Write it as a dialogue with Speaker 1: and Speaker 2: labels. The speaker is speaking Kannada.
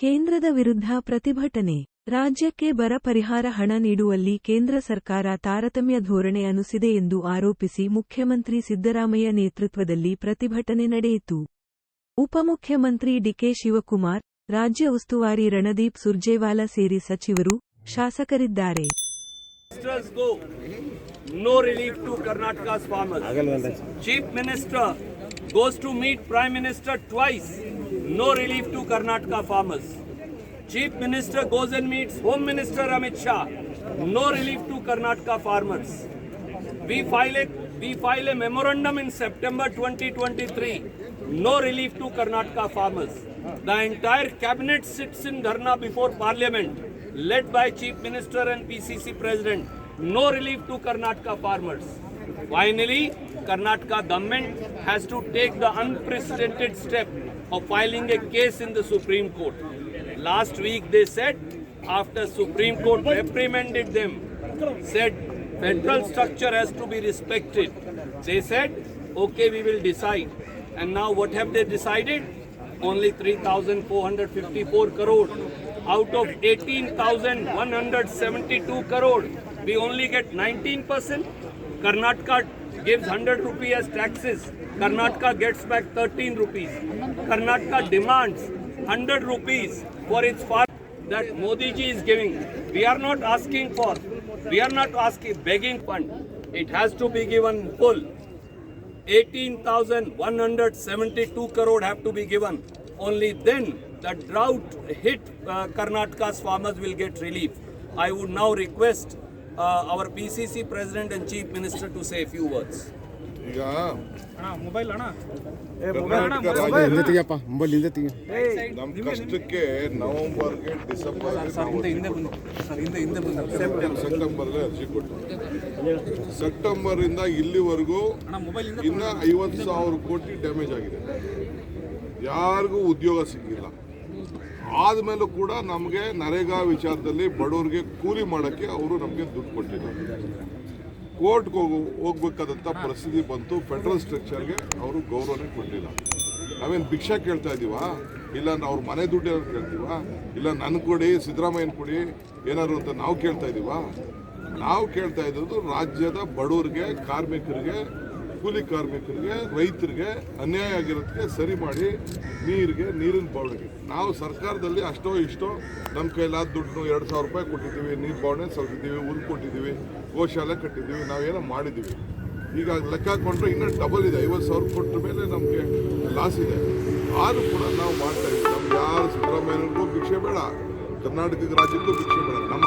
Speaker 1: ಕೇಂದ್ರದ ವಿರುದ್ಧ ಪ್ರತಿಭಟನೆ. ರಾಜ್ಯಕ್ಕೆ ಬರ ಪರಿಹಾರ ಹಣ ನೀಡುವಲ್ಲಿ ಕೇಂದ್ರ ಸರ್ಕಾರ ತಾರತಮ್ಯ ಧೋರಣೆ ಅನುಸಿದೆ ಎಂದು ಆರೋಪಿಸಿ ಮುಖ್ಯಮಂತ್ರಿ ಸಿದ್ದರಾಮಯ್ಯ ನೇತೃತ್ವದಲ್ಲಿ ಪ್ರತಿಭಟನೆ ನಡೆಯಿತು. ಉಪಮುಖ್ಯಮಂತ್ರಿ ಡಿಕೆ ಶಿವಕುಮಾರ್ ರಾಜ್ಯ ಉಸ್ತುವಾರಿ ರಣದೀಪ್ ಸುರ್ಜೇವಾಲಾ ಸೇರಿ ಸಚಿವರು ಶಾಸಕರಿದ್ದಾರೆ.
Speaker 2: Chief minister goes to meet prime minister Chief No relief to Karnataka farmers. Chief Minister goes and meets Home Minister Amit Shah. No relief to Karnataka farmers. We file a, we file a memorandum in September 2023. No relief to Karnataka farmers. The entire cabinet sits in Dharna before Parliament, led by Chief Minister and PCC President. No relief to Karnataka farmers. Finally, Karnataka government has to take the unprecedented step of filing a case in the Supreme Court. Last week they said, after Supreme Court reprimanded them, said federal structure has to be respected. They said, okay, we will decide. And now what have they decided? Only 3,454 crore. Out of 18,172 crore, we only get 19%. Karnataka gives 100 rupees as taxes. Karnataka gets back 13 rupees. Karnataka demands 100 rupees for its farm that Modi ji is giving. We are not asking for, we are not asking, begging fund. It has to be given full. 18,172 crore have to be given. Only then the drought hit uh, Karnataka's farmers will get relief. I would now request uh, our PCC President and Chief Minister to say a few words.
Speaker 3: ಈಗ
Speaker 4: ಮೊಬೈಲ್
Speaker 3: ನಮ್ಮ ಕಷ್ಟಕ್ಕೆ ನವೆಂಬರ್ಗೆ ಡಿಸೆಂಬರ್ ಸೆಪ್ಟೆಂಬರ್ಗೆ ಅರ್ಜಿ ಕೊಟ್ಟು. ಸೆಪ್ಟೆಂಬರ್ ಇಂದ ಇಲ್ಲಿವರೆಗೂ ಇನ್ನ ಐವತ್ತು ಸಾವಿರ ಕೋಟಿ ಡ್ಯಾಮೇಜ್ ಆಗಿದೆ. ಯಾರಿಗೂ ಉದ್ಯೋಗ ಸಿಕ್ಕಿಲ್ಲ. ಆದ್ಮೇಲೂ ಕೂಡ ನಮಗೆ ನರೇಗಾ ವಿಚಾರದಲ್ಲಿ ಬಡವರಿಗೆ ಕೂಲಿ ಮಾಡೋಕ್ಕೆ ಅವರು ನಮಗೆ ದುಡ್ಡು ಕೊಟ್ಟಿಲ್ಲ ಕೋರ್ಟ್ಗೆ ಹೋಗು, ಹೋಗ್ಬೇಕಾದಂಥ ಪರಿಸ್ಥಿತಿ ಬಂತು. ಫೆಡರಲ್ ಸ್ಟ್ರಕ್ಚರ್ಗೆ ಅವರು ಗೌರವನೇ ಕೊಟ್ಟಿಲ್ಲ. ನಾವೇನು ಭಿಕ್ಷೆ ಕೇಳ್ತಾ ಇದ್ದೀವ ಇಲ್ಲ ಅವ್ರ ಮನೆ ದುಡ್ಡು ಏನಾದ್ರು ಕೇಳ್ತೀವ? ಇಲ್ಲ ನನ್ನ ಕೊಡಿ, ಸಿದ್ದರಾಮಯ್ಯನ ಕೊಡಿ, ಏನಾದ್ರು ಅಂತ ನಾವು ಕೇಳ್ತಾ ಇದ್ದೀವ ನಾವು ಕೇಳ್ತಾ ಇದ್ದದ್ದು ರಾಜ್ಯದ ಬಡವರಿಗೆ, ಕಾರ್ಮಿಕರಿಗೆ, ಕೂಲಿ ಕಾರ್ಮಿಕರಿಗೆ, ರೈತರಿಗೆ ಅನ್ಯಾಯ ಆಗಿರೋದಕ್ಕೆ ಸರಿ ಮಾಡಿ ನೀರಿಗೆ, ನೀರಿನ ಬಾವಣಿಗೆ. ನಾವು ಸರ್ಕಾರದಲ್ಲಿ ಅಷ್ಟೋ ಇಷ್ಟೋ ನಮ್ಮ ಕೈಲಾದ ದುಡ್ಡು ಎರಡು ಸಾವಿರ ರೂಪಾಯಿ ಕೊಟ್ಟಿದ್ದೀವಿ, ನೀರು ಬಾವಣೆ ಸಲ್ತಿದ್ದೀವಿ ಹುಲ್ ಕೊಟ್ಟಿದ್ದೀವಿ, ಗೋಶಾಲೆ ಕಟ್ಟಿದ್ದೀವಿ, ನಾವೇನೋ ಮಾಡಿದ್ದೀವಿ. ಈಗ ಲೆಕ್ಕ ಹಾಕೊಂಡ್ರೆ ಇನ್ನೂ ಡಬಲ್ ಇದೆ, ಐವತ್ತು ಸಾವಿರ ಕೊಟ್ಟ ಮೇಲೆ ನಮಗೆ ಲಾಸ್ ಇದೆ. ಆದರೂ ಕೂಡ ನಾವು ಮಾಡ್ತಾ ಇದ್ದೀವಿ. ನಮ್ಗೆ ಯಾರು ಸಿದ್ದರಾಮಯ್ಯನಿಗೂ ಭಿಕ್ಷೆ ಬೇಡ ಕರ್ನಾಟಕ ರಾಜ್ಯಕ್ಕೂ ಭಿಕ್ಷೆ ಬೇಡ. ನಮ್ಮ